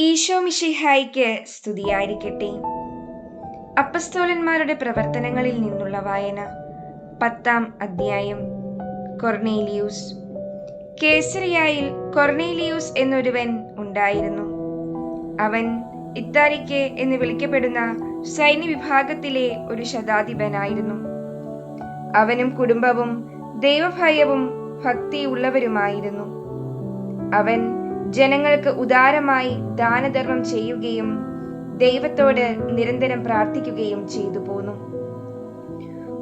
ഈശോ മിഷിഹായിക്ക് സ്തുതിയായിരിക്കട്ടെ. അപ്പസ്തോലന്മാരുടെ പ്രവർത്തനങ്ങളിൽ നിന്നുള്ള വായന പത്താം അധ്യായം കൊർണേലിയൂസ് കേസരിയായിൽ കൊർണേലിയൂസ് എന്നൊരുവൻ ഉണ്ടായിരുന്നു. അവൻ ഇത്താരിക്ക് എന്ന് വിളിക്കപ്പെടുന്ന സൈന്യ വിഭാഗത്തിലെ ഒരു ശതാധിപനായിരുന്നു. അവനും കുടുംബവും ദൈവഭയവും ഭക്തിയുള്ളവരുമായിരുന്നു. അവൻ ജനങ്ങൾക്ക് ഉദാരമായി ദാനധർമ്മം ചെയ്യുകയും ദൈവത്തോട് നിരന്തരം പ്രാർത്ഥിക്കുകയും ചെയ്തു പോന്നു.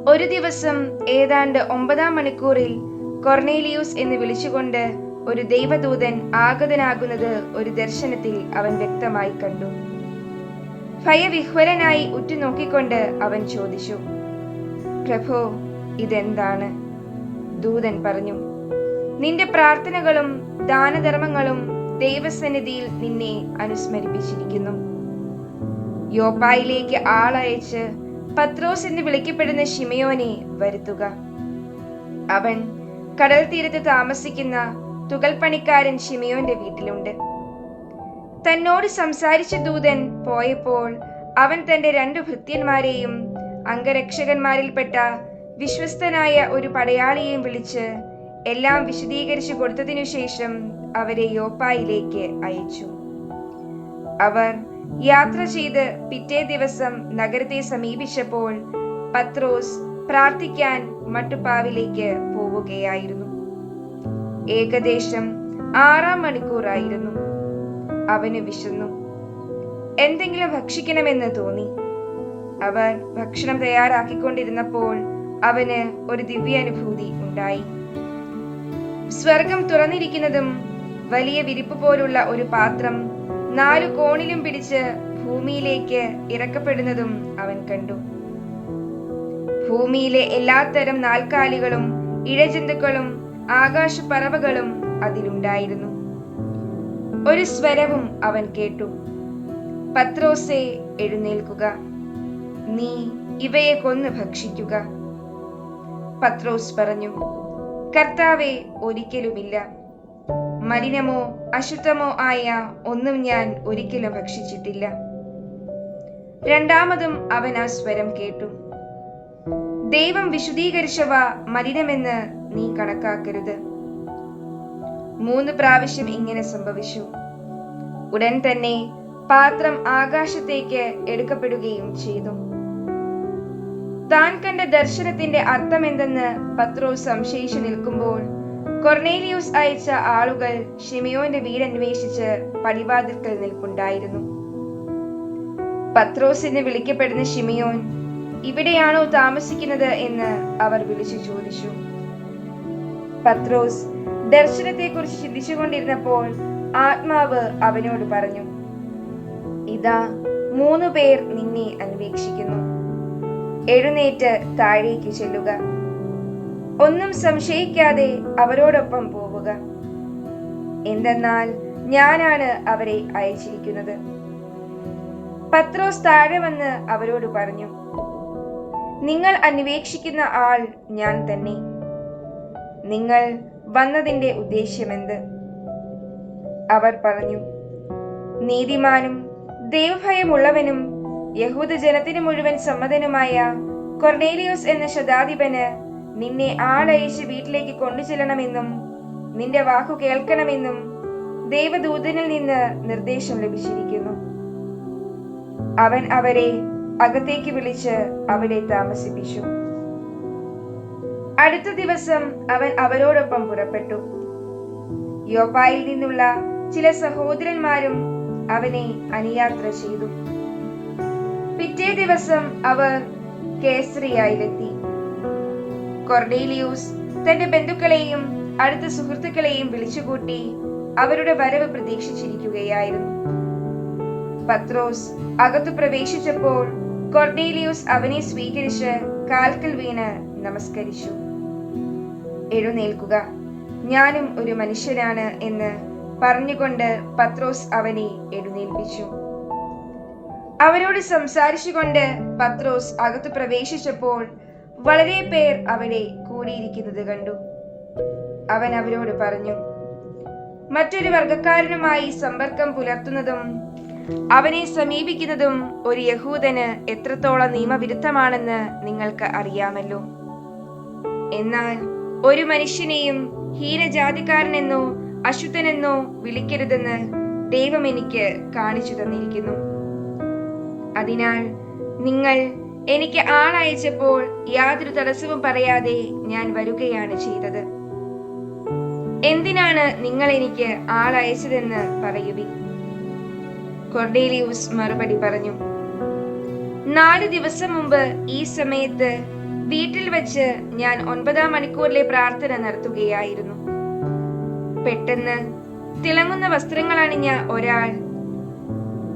ഒരു ദിവസം ഏതാണ്ട് ഒമ്പതാം മണിക്കൂറിൽ കൊർണേലിയൂസ് എന്ന് വിളിച്ചുകൊണ്ട് ഒരു ദൈവദൂതൻ ആഗതനാകുന്നത് ഒരു ദർശനത്തിൽ അവൻ വ്യക്തമായി കണ്ടു. ഭയവിഹ്വലനായി ഉറ്റുനോക്കിക്കൊണ്ട് അവൻ ചോദിച്ചു പ്രഭോ ഇതെന്താണ്? ദൂതൻ പറഞ്ഞു നിന്റെ പ്രാർത്ഥനകളും ദാനധർമ്മങ്ങളും ദൈവസന്നിധിയിൽ നിന്നെ അനുസ്മരിപ്പിച്ചിരിക്കുന്നു. യോപ്പായിലേക്ക് ആളയച്ച് പത്രോസ് എന്ന് വിളിക്കപ്പെടുന്ന ഷിമയോനെ വരുത്തുക. അവൻ കടൽ തീരത്ത് താമസിക്കുന്ന തുകൽപ്പണിക്കാരൻ ഷിമയോന്റെ വീട്ടിലുണ്ട്. തന്നോട് സംസാരിച്ച ദൂതൻ പോയപ്പോൾ അവൻ തന്റെ രണ്ടു ഭൃത്യന്മാരെയും അംഗരക്ഷകന്മാരിൽപ്പെട്ട വിശ്വസ്തനായ ഒരു പടയാളിയെയും വിളിച്ച് എല്ലാം വിശദീകരിച്ചു കൊടുത്തതിനു ശേഷം അവരെ യോപ്പായിലേക്ക് അയച്ചു. അവർ യാത്ര ചെയ്ത് പിറ്റേ ദിവസം നഗരത്തെ സമീപിച്ചപ്പോൾ പത്രോസ് പ്രാർത്ഥിക്കാൻ മട്ടുപ്പാവിലേക്ക് പോവുകയായിരുന്നു. ഏകദേശം ആറാം മണിക്കൂറായിരുന്നു. അവന് വിശന്നു. എന്തെങ്കിലും ഭക്ഷിക്കണമെന്ന് തോന്നി. അവർ ഭക്ഷണം തയ്യാറാക്കിക്കൊണ്ടിരുന്നപ്പോൾ അവന് ഒരു ദിവ്യാനുഭൂതി ഉണ്ടായി. സ്വർഗം തുറന്നിരിക്കുന്നതും വലിയ വിരിപ്പ് പോലുള്ള ഒരു പാത്രം നാലു കോണിലും പിടിച്ച് ഭൂമിയിലേക്ക് ഇറക്കപ്പെടുന്നതും അവൻ കണ്ടു. ഭൂമിയിലെ എല്ലാത്തരം നാൽക്കാലികളും ഇഴജന്തുക്കളും ആകാശപ്പറവകളും അതിലുണ്ടായിരുന്നു. ഒരു സ്വരവും അവൻ കേട്ടു. പത്രോസെ എഴുന്നേൽക്കുക. നീ ഇവയെ കൊന്ന് ഭക്ഷിക്കുക. പത്രോസ് പറഞ്ഞു കർത്താവെ ഒരിക്കലുമില്ല. മലിനമോ അശുദ്ധമോ ആയ ഒന്നും ഞാൻ ഒരിക്കലും ഭക്ഷിച്ചിട്ടില്ല. രണ്ടാമതും അവൻ ആ സ്വരം കേട്ടു. ദൈവം വിശുദ്ധീകരിച്ചവ മലിനമെന്ന് നീ കണക്കാക്കരുത്. മൂന്ന് പ്രാവശ്യം ഇങ്ങനെ സംഭവിച്ചു. ഉടൻ തന്നെ പാത്രം ആകാശത്തേക്ക് എടുക്കപ്പെടുകയും ചെയ്തു. താൻ കണ്ട ദർശനത്തിന്റെ അർത്ഥമെന്തെന്ന് പത്രോ സംശയിച്ചു നിൽക്കുമ്പോൾ കൊർണേലിയൂസ് അയച്ച ആളുകൾ ഷിമിയോന്റെ വീടന്വേഷിച്ച് പടിവാതിൽക്കൽ നിൽപ്പുണ്ടായിരുന്നു. പത്രോസിന് വിളിക്കപ്പെടുന്ന ഷിമിയോൻ ഇവിടെയാണോ താമസിക്കുന്നത് എന്ന് അവർ വിളിച്ചു ചോദിച്ചു. പത്രോസ് ദർശനത്തെക്കുറിച്ച് ചിന്തിച്ചുകൊണ്ടിരുന്നപ്പോൾ ആത്മാവ് അവനോട് പറഞ്ഞു ഇതാ മൂന്നു പേർ നിന്നെ അന്വേഷിക്കുന്നു. എഴുന്നേറ്റ് താഴേക്ക് ചെല്ലുക. ഒന്നും സംശയിക്കാതെ അവരോടൊപ്പം പോവുക. എന്തെന്നാൽ ഞാനാണ് അവരെ അയച്ചിരിക്കുന്നത്. പത്രോസ് താഴെ വന്ന് അവരോട് പറഞ്ഞു നിങ്ങൾ അന്വേഷിക്കുന്ന ആൾ ഞാൻ തന്നെ. നിങ്ങൾ വന്നതിന്റെ ഉദ്ദേശ്യമെന്ത്? അവർ പറഞ്ഞു നീതിമാനും ദൈവഭയമുള്ളവനും യഹൂദ ജനത്തിന് മുഴുവൻ സമ്മതനുമായ കൊർണേലിയോസ് എന്ന ശതാധിപന് നിന്നെ ആളയച്ച് വീട്ടിലേക്ക് കൊണ്ടുചെല്ലണമെന്നും നിന്റെ വാക്കു കേൾക്കണമെന്നും ദൈവദൂതനിൽ നിന്ന് നിർദ്ദേശം ലഭിച്ചിരിക്കുന്നു. അവൻ അവരെ അകത്തേക്ക് വിളിച്ച് അവിടെ താമസിപ്പിച്ചു. അടുത്ത ദിവസം അവൻ അവരോടൊപ്പം പുറപ്പെട്ടു. യോപ്പായിൽ നിന്നുള്ള ചില സഹോദരന്മാരും അവനെ അനുയാത്ര ചെയ്തു. പിറ്റേ ദിവസം അവർ കേസറിയായിലെത്തി കൊർഡേലിയൂസ് തന്റെ ബന്ധുക്കളെയും അടുത്ത സുഹൃത്തുക്കളെയും വിളിച്ചുകൂട്ടി അവരുടെ വരവ് പ്രതീക്ഷിച്ചിരിക്കുകയായിരുന്നു. പത്രോസ് അകത്തു പ്രവേശിച്ചപ്പോൾ കൊർഡേലിയൂസ് അവനെ സ്വീകരിച്ച് കാൽക്കൽ വീണ് നമസ്കരിച്ചു. എഴുന്നേൽക്കുക. ഞാനും ഒരു മനുഷ്യനാണ് എന്ന് പറഞ്ഞുകൊണ്ട് പത്രോസ് അവനെ എഴുന്നേൽപ്പിച്ചു. അവരോട് സംസാരിച്ചുകൊണ്ട് പത്രോസ് അകത്തു പ്രവേശിച്ചപ്പോൾ വളരെ പേർ അവിടെ കൂടിയിരിക്കുന്നത് കണ്ടു. അവൻ അവരോട് പറഞ്ഞു മറ്റൊരു വർഗക്കാരനുമായി സമ്പർക്കം പുലർത്തുന്നതും അവനെ സമീപിക്കുന്നതും ഒരു യഹൂദന് എത്രത്തോളം നിയമവിരുദ്ധമാണെന്ന് നിങ്ങൾക്ക് അറിയാമല്ലോ. എന്നാൽ ഒരു മനുഷ്യനെയും ഹീനജാതിക്കാരനെന്നോ അശുദ്ധനെന്നോ വിളിക്കരുതെന്ന് ദൈവം എനിക്ക് കാണിച്ചു തന്നിരിക്കുന്നു. അതിനാൽ നിങ്ങൾ എനിക്ക് ആളയച്ചപ്പോൾ യാതൊരു തടസ്സവും പറയാതെ ഞാൻ വരികയാണ് ചെയ്തത്. എന്തിനാണ് നിങ്ങൾ എനിക്ക് ആളയച്ചതെന്ന് പറയുവിൻ? കൊർഡേലിയൂസ് മറുപടി പറഞ്ഞു നാല് ദിവസം മുമ്പ് ഈ സമയത്ത് വീട്ടിൽ വെച്ച് ഞാൻ ഒൻപതാം മണിക്കൂറിലെ പ്രാർത്ഥന നടത്തുകയായിരുന്നു. പെട്ടെന്ന് തിളങ്ങുന്ന വസ്ത്രങ്ങൾ അണിഞ്ഞ ഒരാൾ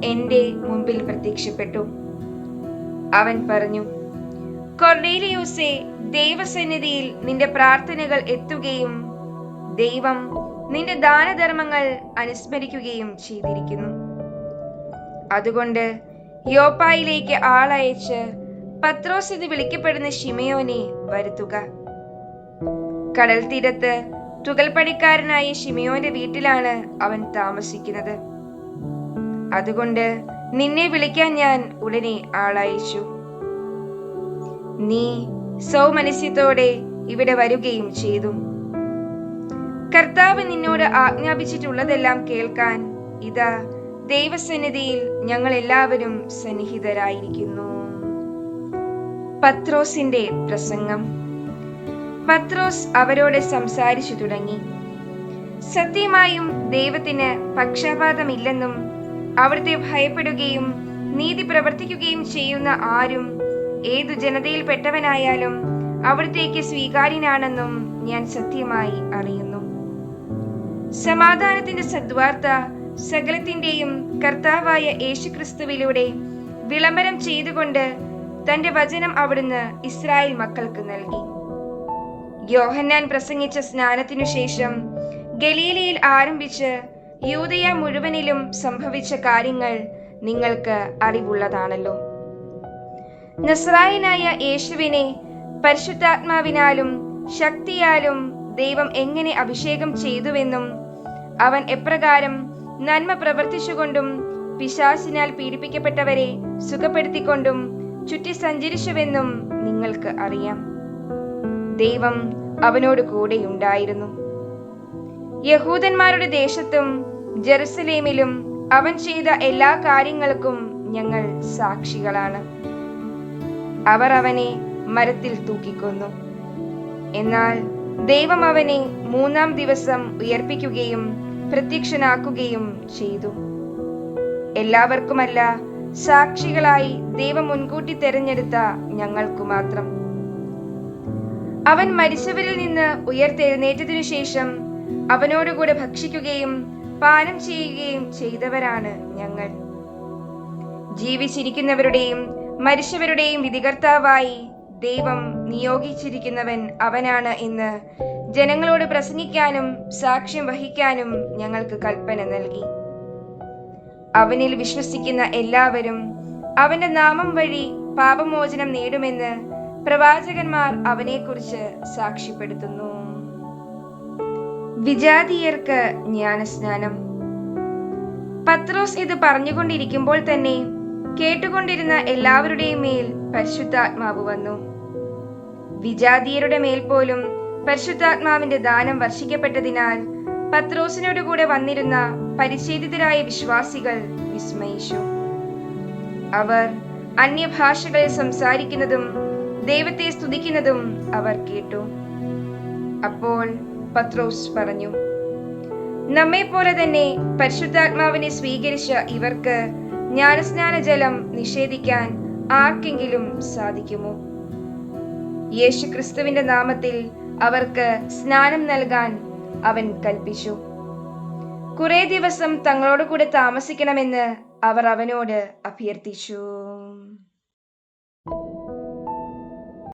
എന്റെ മുമ്പിൽ പ്രത്യക്ഷപ്പെട്ടു. അവൻ പറഞ്ഞു കൊർണേലിയൂസെ ദൈവസന്നിധിയിൽ നിന്റെ പ്രാർത്ഥനകൾ എത്തുകയും ദൈവം നിന്റെ ദാനധർമ്മങ്ങൾ അനുസ്മരിക്കുകയും ചെയ്തിരിക്കുന്നു. അതുകൊണ്ട് യോപ്പായിലേക്ക് ആളയച്ച് പത്രോസ് എന്ന് വിളിക്കപ്പെടുന്ന ഷിമയോനെ വരുത്തുക. കടൽ തീരത്ത് തുകൽപ്പണിക്കാരനായ ഷിമയോന്റെ വീട്ടിലാണ് അവൻ താമസിക്കുന്നത്. അതുകൊണ്ട് നിന്നെ വിളിക്കാൻ ഞാൻ ഉടനെ ആളയച്ചു. നീ സൗമനസ്യത്തോടെ ഇവിടെ വരികയും ചെയ്തു. കർത്താവ് നിന്നോട് ആജ്ഞാപിച്ചിട്ടുള്ളതെല്ലാം കേൾക്കാൻ ഇതാ ദൈവസന്നിധിയിൽ ഞങ്ങൾ എല്ലാവരും സന്നിഹിതരായിരിക്കുന്നു. പത്രോസിന്റെ പ്രസംഗം. പത്രോസ് അവരോട് സംസാരിച്ചു തുടങ്ങി. സത്യമായും ദൈവത്തിന് പക്ഷപാതമില്ലെന്നും അവിടുത്തെ ഭയപ്പെടുകയും നീതി പ്രവർത്തിക്കുകയും ചെയ്യുന്ന ആരും ഏതു ജനതയിൽപ്പെട്ടവനായാലും അവിടത്തേക്ക് സ്വീകാര്യനാണെന്നും ഞാൻ സത്യമായി അറിയുന്നു. സമാധാനത്തിന്റെ സദ്വാർത്ത സകലത്തിന്റെയും കർത്താവായ യേശുക്രിസ്തുവിലൂടെ വിളംബരം ചെയ്തുകൊണ്ട് തന്റെ വചനം അവിടുന്ന് ഇസ്രായേൽ മക്കൾക്ക് നൽകി. യോഹന്നാൻ പ്രസംഗിച്ച സ്നാനത്തിനു ശേഷം ഗലീലയിൽ ആരംഭിച്ച് യൂതയ മുഴുവനിലും സംഭവിച്ച കാര്യങ്ങൾ നിങ്ങൾക്ക് അറിവുള്ളതാണല്ലോ. നസ്രായനായ യേശുവിനെ പരിശുദ്ധാത്മാവിനാലും ശക്തിയാലും ദൈവം എങ്ങനെ അഭിഷേകം ചെയ്തുവെന്നും അവൻ എപ്രകാരം നന്മ പ്രവർത്തിച്ചുകൊണ്ടും പിശാസിനാൽ പീഡിപ്പിക്കപ്പെട്ടവരെ സുഖപ്പെടുത്തിക്കൊണ്ടും ചുറ്റി സഞ്ചരിച്ചുവെന്നും നിങ്ങൾക്ക് അറിയാം. ദൈവം അവനോട് കൂടെയുണ്ടായിരുന്നു. യഹൂദന്മാരുടെ ദേശത്തും ജെറുസലേമിലും അവൻ ചെയ്ത എല്ലാ കാര്യങ്ങൾക്കും ഞങ്ങൾ സാക്ഷികളാണ്. അവർ അവനെ മരത്തിൽ തൂക്കിക്കൊന്നു. എന്നാൽ ദൈവം അവനെ മൂന്നാം ദിവസം ഉയർപ്പിക്കുകയും പ്രത്യക്ഷനാക്കുകയും ചെയ്തു. എല്ലാവർക്കുമല്ല സാക്ഷികളായി ദൈവം മുൻകൂട്ടി തെരഞ്ഞെടുത്ത ഞങ്ങൾക്കു മാത്രം. അവൻ മരിച്ചവരിൽ നിന്ന് ഉയർത്തെഴുന്നേറ്റതിനു ശേഷം അവനോടുകൂടെ ഭക്ഷിക്കുകയും പാനം ചെയ്യുകയും ചെയ്തവരാണ് ഞങ്ങൾ. ജീവിച്ചിരിക്കുന്നവരുടെയും മരിച്ചവരുടെയും വിധികർത്താവായി ദൈവം നിയോഗിച്ചിരിക്കുന്നവൻ അവനാണ് എന്ന് ജനങ്ങളോട് പ്രസംഗിക്കാനും സാക്ഷ്യം വഹിക്കാനും ഞങ്ങൾക്ക് കൽപ്പന നൽകി. അവനിൽ വിശ്വസിക്കുന്ന എല്ലാവരും അവന്റെ നാമം വഴി പാപമോചനം നേടുമെന്ന് പ്രവാചകന്മാർ അവനെക്കുറിച്ച് സാക്ഷ്യപ്പെടുത്തുന്നു. വിജാതീയർക്ക് ജ്ഞാനസ്നാനം. പത്രോസ് ഇത് പറഞ്ഞുകൊണ്ടിരിക്കുമ്പോൾ തന്നെ കേട്ടുകൊണ്ടിരുന്ന എല്ലാവരുടെയും മേൽ പരിശുദ്ധാത്മാവ് വന്നു. വിജാതീയരുടെ മേൽ പോലും പരിശുദ്ധാത്മാവിന്റെ ദാനം വർഷിക്കപ്പെട്ടതിനാൽ പത്രോസിനോട് കൂടെ വന്നിരുന്ന പരിച്ഛേദിതരായ വിശ്വാസികൾ വിസ്മയിച്ചു. അവർ അന്യഭാഷകളിൽ സംസാരിക്കുന്നതും ദൈവത്തെ സ്തുതിക്കുന്നതും അവർ കേട്ടു. അപ്പോൾ പത്രോസ് പറഞ്ഞു. നമ്മെ പോലെ തന്നെ പരിശുദ്ധാത്മാവിനെ സ്വീകരിച്ച ഇവർക്ക് ജ്ഞാനസ്നാന ജലം നിഷേധിക്കാൻ ആർക്കെങ്കിലും സാധിക്കുമോ? യേശു ക്രിസ്തുവിന്റെ നാമത്തിൽ അവർക്ക് സ്നാനം നൽകാൻ അവൻ കൽപ്പിച്ചു. കുറെ ദിവസം തങ്ങളോട് കൂടെ താമസിക്കണമെന്ന് അവർ അവനോട് അഭ്യർത്ഥിച്ചു.